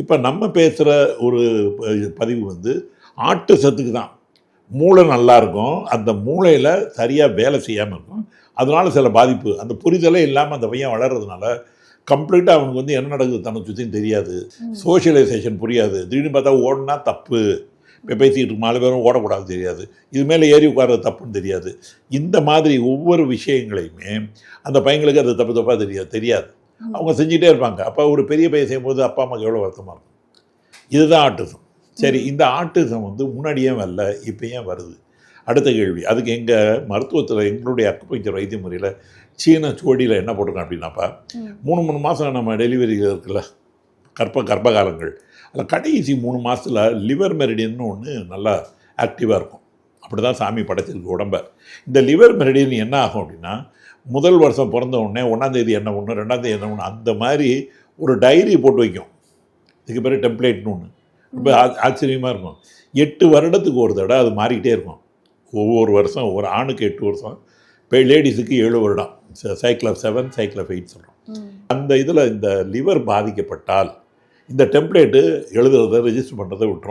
இப்போ நம்ம பேசுகிற ஒரு பதிவு வந்து ஆட்டு சத்துக்கு தான். மூளை நல்லா இருக்கும். அந்த மூளையில் சரியாக வேலை செய்யாமல் இருக்கும். அதனால சில பாதிப்பு. அந்த புரிதலே இல்லாமல் அந்த பையன் வளர்றதுனால கம்ப்ளீட்டாக அவனுக்கு வந்து என்ன நடக்குது தன்னை சுற்றியும் தெரியாது. சோஷியலைசேஷன் புரியாது. திடீர்னு பார்த்தா ஓடினா தப்பு. இப்போ பேசிக்கிட்டு இருக்கும். நாலு பேரும் ஓடக்கூடாது தெரியாது. இது மேலே ஏறி உட்கார்றது தப்புன்னு தெரியாது. இந்த மாதிரி ஒவ்வொரு விஷயங்களையுமே அந்த பையங்களுக்கு அது தப்பு தப்பாக தெரியாது தெரியாது. அவங்க செஞ்சுட்டே இருப்பாங்க. அப்போ ஒரு பெரிய பையன் செய்யும்போது அப்பா அம்மாவுக்கு எவ்வளோ வருத்தமாக இருக்கும்? இதுதான் ஆட்டிசம் சரி இந்த ஆட்டிசம் வந்து முன்னாடியே வரல இப்போ ஏன் வருது? அடுத்த கேள்வி. அதுக்கு எங்கள் மருத்துவத்தில் எங்களுடைய அக்குப்பஞ்சர் வைத்திய முறையில் சீன சோடியில் என்ன போட்டிருக்கோம் அப்படின்னாப்பா. மூணு மூணு மாதம் நம்ம டெலிவரி இருக்குல்ல கர்ப்ப கர்ப்பகாலங்கள். அதில் கடைசி மூணு மாதத்தில் லிவர் மெரிடியன்னு ஒன்று நல்லா ஆக்டிவாக இருக்கும். அப்படி தான் சாமி படைச்சிருக்கு உடம்ப. இந்த லிவர் மெரிடியன் என்ன ஆகும் அப்படின்னா முதல் வருஷம் பிறந்த உடனே ஒன்றாந்தேதி என்ன ஒன்று ரெண்டாந்தேதி என்ன ஒன்று அந்த மாதிரி ஒரு டைரி போட்டு வைக்கும். இதுக்கு பேர் டெம்ப்ளேட்னு ஒன்று ரொம்ப ஆச்சரியமாக இருக்கும். எட்டு வருடத்துக்கு ஒரு தடவை அது மாறிக்கிட்டே இருக்கும். ஒவ்வொரு வருஷம் ஒரு ஆணுக்கு எட்டு வருஷம் இப்போ லேடிஸுக்கு ஏழு வருடம். Cycle of seven cycle of eight சொல்கிறோம். அந்த இதில் இந்த லிவர் பாதிக்கப்பட்டால் இந்த டெம்ப்ளேட்டு எழுதுறதை ரெஜிஸ்டர் பண்ணுறதை விட்டுரும்.